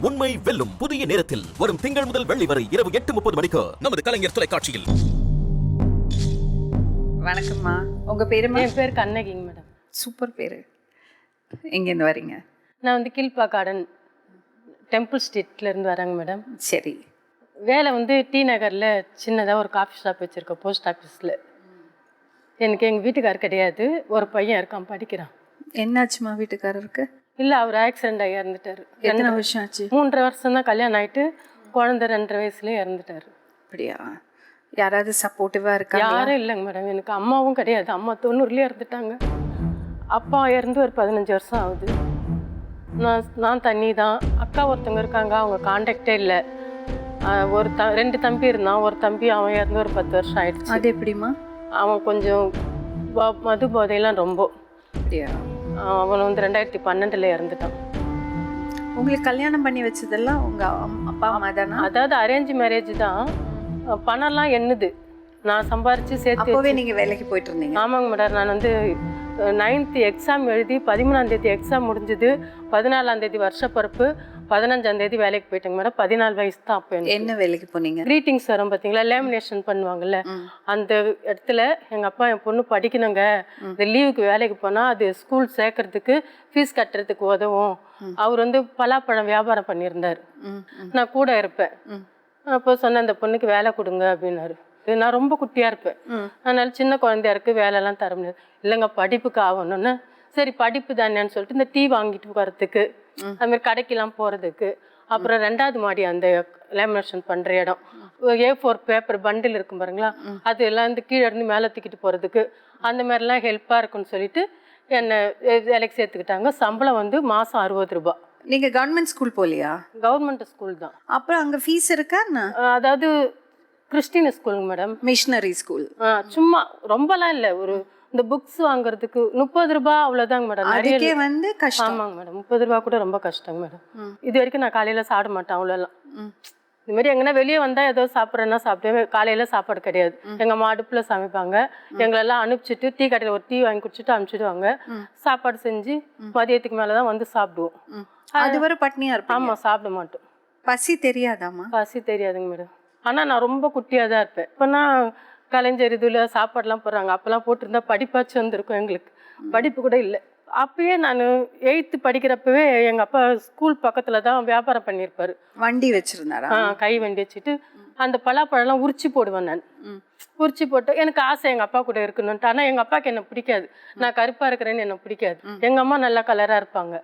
உண்மை வெல்லும் புதிய நேரத்தில் வரும் திங்கள் முதல் வெள்ளி வரை இரவு எட்டு முப்பது மணிக்கு நமது கலைஞர் தொலைக்காட்சியில். வணக்கம்மா. உங்க பேருமா என் பேர் கண்ணகிங்க மேடம் சூப்பர் பேரு. எங்கேருந்து வரீங்க? நான் வந்து கீழ்ப்பா கார்டன் டெம்பிள் ஸ்ட்ரீட்ல இருந்து வரேங்க மேடம் சரி. வேலை வந்து டி நகரில் சின்னதாக ஒரு காஃபி ஷாப் வச்சுருக்கோம் போஸ்ட் ஆஃபீஸில் எனக்கு எங்கள் வீட்டுக்கார் கிடையாது ஒரு பையன் இருக்கான் படிக்கிறான். என்னாச்சுமா வீட்டுக்காரருக்கு? இல்லை அவர் ஆக்சிடென்ட் ஆகி இறந்துட்டார். எத்தனை வருஷம் ஆச்சு? மூன்றரை வருஷம் தான் கல்யாணம் ஆயிட்டு குழந்தை ரெண்டரை வயசுலேயே இறந்துட்டார். அப்படியா? யாராவது சப்போர்ட்டிவா இருக்காங்க யாரும் இல்லைங்க மேடம் எனக்கு அம்மாவும் கிடையாது. அம்மா தொண்ணூறுலேயே இறந்துட்டாங்க. அப்பா இறந்து ஒரு பதினஞ்சு வருஷம் ஆகுது. நான் நான் தண்ணி தான் அக்கா ஒருத்தவங்க இருக்காங்க. அவங்க காண்டாக்டே இல்லை. ஒரு த ரெண்டு தம்பி இருந்தான். ஒரு தம்பி அவன் இறந்து ஒரு பத்து வருஷம் ஆயிடுச்சு. அது எப்படிமா அவன் கொஞ்சம் மது போதையெல்லாம் ரொம்ப. அப்படியா? அவன் வந்து ரெண்டாயிரத்தி பன்னெண்டில் இறந்துட்டான். உங்களுக்கு கல்யாணம் பண்ணி வச்சதெல்லாம் உங்க அம்- அப்பா அம்மா தானா? அதாவது அரேஞ்ச் மேரேஜ் தான். பணம்லாம் என்னது நான் சம்பாரித்து சேர்த்து அப்போவே நீங்க வேலைக்கு போயிட்டு இருந்தீங்க. ஆமாங்க மேடம் நான் வந்து நைன்த்து எக்ஸாம் எழுதி பதிமூணாம் தேதி எக்ஸாம் முடிஞ்சது. பதினாலாம் தேதி வருஷப்பிறப்பு பதினஞ்சாம் தேதி வேலைக்கு போயிட்டேங்க மேடம் பதினாலு வயசு தான் அப்போ என்ன வேலைக்கு போனீங்க? க்ரீட்டிங்ஸ் வரும் பார்த்தீங்களா லேமினேஷன் பண்ணுவாங்கல்ல. அந்த இடத்துல எங்கள் அப்பா என் பொண்ணு படிக்கணுங்க. இந்த லீவுக்கு வேலைக்கு போனால் அது ஸ்கூல் சேர்க்கறதுக்கு ஃபீஸ் கட்டுறதுக்கு உதவும். அவர் வந்து பலாப்பழம் வியாபாரம் பண்ணியிருந்தார். நான் கூட இருப்பேன். அப்போ சொன்னேன் அந்த பொண்ணுக்கு வேலை கொடுங்க அப்படின்னாரு. இது நான் ரொம்ப குட்டியாக இருப்பேன். அதனால சின்ன குழந்தையா இருக்கு வேலைலாம் தர முடியாது. இல்லைங்க படிப்புக்கு ஆகணும்னு. சரி படிப்பு தானேன்னு சொல்லிட்டு இந்த டீ வாங்கிட்டு வரதுக்கு அது மாதிரி கடைக்கெல்லாம் போகிறதுக்கு அப்புறம் ரெண்டாவது மாடி அந்த லேமினேஷன் பண்ணுற இடம். ஏ ஃபோர் பேப்பர் பண்டில் இருக்கும் பாருங்களா அது எல்லாம் இந்த கீழே இருந்து மேலே தூக்கிட்டு போகிறதுக்கு அந்த மாதிரிலாம் ஹெல்ப்பாக இருக்கும்னு சொல்லிட்டு என்னை வேலைக்கு சேர்த்துக்கிட்டாங்க. சம்பளம் வந்து மாதம் அறுபது ரூபாய் நீங்க கவர்மெண்ட் ஸ்கூல் போலியா? கவர்மெண்ட் ஸ்கூல் தான். அப்புறம் அங்க ஃபீஸ் இருக்கா அதாவது கிறிஸ்டின் ஸ்கூலுங்க மேடம். மிஷனரி ஸ்கூல் சும்மா ரொம்பலாம் இல்லை. ஒரு இந்த புக்ஸ் வாங்குறதுக்கு முப்பது ரூபாய் அவ்வளோதாங்க மேடம். அதுக்கே வந்து கஷ்டம். ஆமாங்க மேடம். முப்பது ரூபா கூட ரொம்ப கஷ்டங்க மேடம். இது வரைக்கும் நான் காலையில சாப்பிட மாட்டேன் அவ்வளோலாம். இந்த மாதிரி எங்கன்னா வெளியே வந்தா ஏதோ சாப்பிட்றேன்னா சாப்பிடுவேன். காலையில சாப்பாடு கிடையாது. எங்க அம்மா அடுப்புல சமைப்பாங்க. எங்களெல்லாம் அனுப்பிச்சிட்டு டீ கடையில் ஒரு டீ வாங்கி குடிச்சிட்டு அனுப்பிச்சிடுவாங்க. சாப்பாடு செஞ்சு மதியத்துக்கு மேலே தான் வந்து சாப்பிடுவோம். ம். அது வரை பட்னியா இருப்பீங்க? ஆமா சாப்பிட மாட்டோம். பசி தெரியாதாம்மா? பசி தெரியாதுங்க மேடம். ஆனா நான் ரொம்ப குட்டியாக தான் இருப்பேன். இப்போனா கலைஞர் இதில் சாப்பாடுலாம் போடுறாங்க. அப்போல்லாம் போட்டிருந்தா படிப்பாச்சும் வந்திருக்கும் எங்களுக்கு. படிப்பு கூட இல்லை. அப்பயே நான் எயித்து படிக்கிறப்பவே எங்கள் அப்பா ஸ்கூல் பக்கத்தில் தான் வியாபாரம் பண்ணியிருப்பாரு. வண்டி வச்சிருந்தாரா? ஆ, கை வண்டி வச்சுட்டு அந்த பலாப்பழம்லாம் உரிச்சு போடுவேன் நான். உரிச்சு போட்டு எனக்கு ஆசை எங்கள் அப்பா கூட இருக்கணும்ட்டு ஆனால் எங்கள் அப்பாவுக்கு என்ன பிடிக்காது. நான் கருப்பாக இருக்கிறேன்னு என்ன பிடிக்காது. எங்கள் அம்மா நல்லா கலராக இருப்பாங்க.